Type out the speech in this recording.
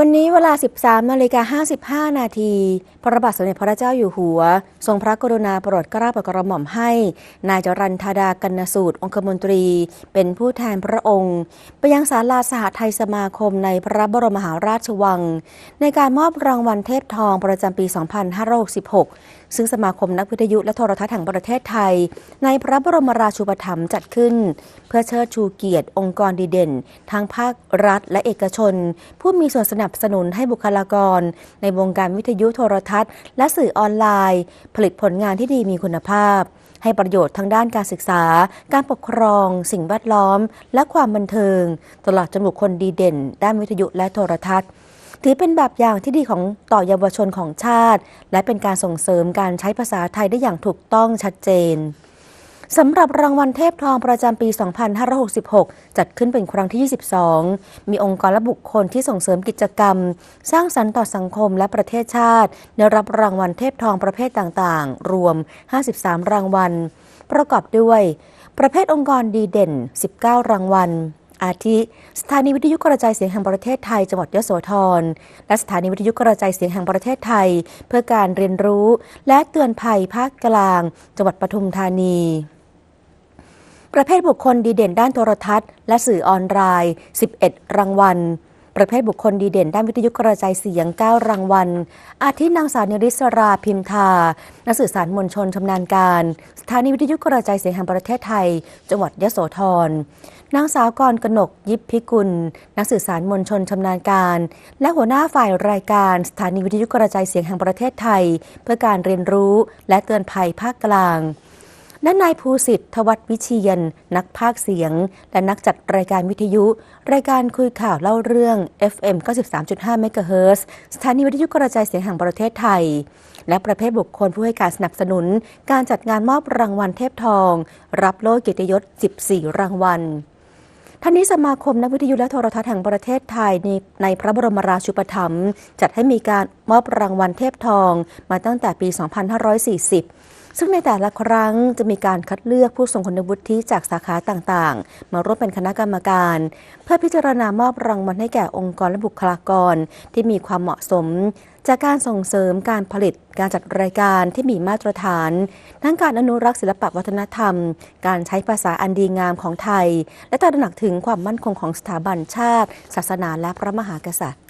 วันนี้เวลา 13นาฬิกา55 นาที พระบาทสมเด็จพระเจ้าอยู่หัว ทรงพระกรุณาโปรดเกล้าโปรดกระหม่อมให้ นายจรันธาดากันสูตร องคมนตรี เป็นผู้แทนพระองค์ ไปยังศาลาสหไทยสมาคมในพระบรมมหาราชวัง ในการมอบรางวัลเทพทองประจำปี 2566 ซึ่งสมาคมนักวิทยุและโทรทัศน์แห่งประเทศไทย ในพระบรมราชูปถัมภ์จัดขึ้น เพื่อเชิดชูเกียรติองค์กรดีเด่น ทั้งภาครัฐและเอกชน ผู้มีส่วนสนับสนุนให้บุคลากร ในวงการวิทยุโทรทัศน์ และสื่อออนไลน์ ผลิตผลงานที่ดีมีคุณภาพ ให้ประโยชน์ทั้งด้านการศึกษา การปกครอง สิ่งแวดล้อม และความบันเทิง ตลอดจนบุคคลดีเด่น ด้านวิทยุและโทรทัศน์ถือเป็นแบบอย่างที่ดีของต่อเยาวชนของชาติ และเป็นการส่งเสริมการใช้ภาษาไทยได้อย่างถูกต้องชัดเจน สำหรับรางวัลเทพทองประจำปี 2566 จัดขึ้นเป็นครั้งที่ 22 มีองค์กรและบุคคลที่ส่งเสริมกิจกรรม สร้างสรรค์ต่อสังคมและประเทศชาติ ได้รับรางวัลเทพทองประเภทต่างๆ รวม 53 รางวัล ประกอบด้วย ประเภทองค์กรดีเด่น 19 รางวัลอาทิสถานีวิทยุกระจายเสียงแห่งประเทศไทยจังหวัดยโสธร และสถานีวิทยุกระจายเสียงแห่งประเทศไทย เพื่อการเรียนรู้ และเตือนภัยภาคกลาง จังหวัดปทุมธานี ประเภทบุคคลดีเด่นด้านโทรทัศน์ และสื่อออนไลน์ 11 รางวัล ประเภทบุคคลดีเด่นด้านวิทยุกระจายเสียง 9 รางวัล อาทินางสาวนิริศราพิมทา นักสื่อสารมวลชนชำนาญการ สถานีวิทยุกระจายเสียงแห่งประเทศไทย จังหวัดยโสธร นางสาวกรกนกยิบพิกุล นักสื่อสารมวลชนชำนาญการ และหัวหน้าฝ่ายรายการ สถานีวิทยุกระจายเสียงแห่งประเทศไทย เพื่อการเรียนรู้และเตือนภัยภาคกลาง และนายภูสิทธิ์ทวัฒวิเชียน นักพากย์เสียง และนักจัดรายการวิทยุ รายการคุยข่าวเล่าเรื่อง FM 93.5 MHz สถานีวิทยุกระจายเสียงแห่งประเทศไทย และประเภทบุคคลผู้ให้การสนับสนุน การจัดงานมอบรางวัลเทพทอง รับโล่เกียรติยศ 14 รางวัลท่านนี้สมาคมนักวิทยุและโทรทัศน์แห่งประเทศไทยในในพระบรมราชูปถัมภ์จัดให้มีการมอบรางวัลเทพทองมาตั้งแต่ปี 2540 ซึ่งในแต่ละครั้งจะมีการคัดเลือกผู้ทรงคุณวุฒิจากสาขาต่างๆ มาร่วมเป็นคณะกรรมการ เพื่อพิจารณามอบรางวัลให้แก่องค์กรและบุคลากร ที่มีความเหมาะสม จากการส่งเสริมการผลิต การจัดรายการที่มีมาตรฐาน ทั้งการอนุรักษ์ศิลปวัฒนธรรม การใช้ภาษาอันดีงามของไทย และตระหนักถึงความมั่นคงของสถาบันชาติ ศาสนาและพระมหากษัตริย์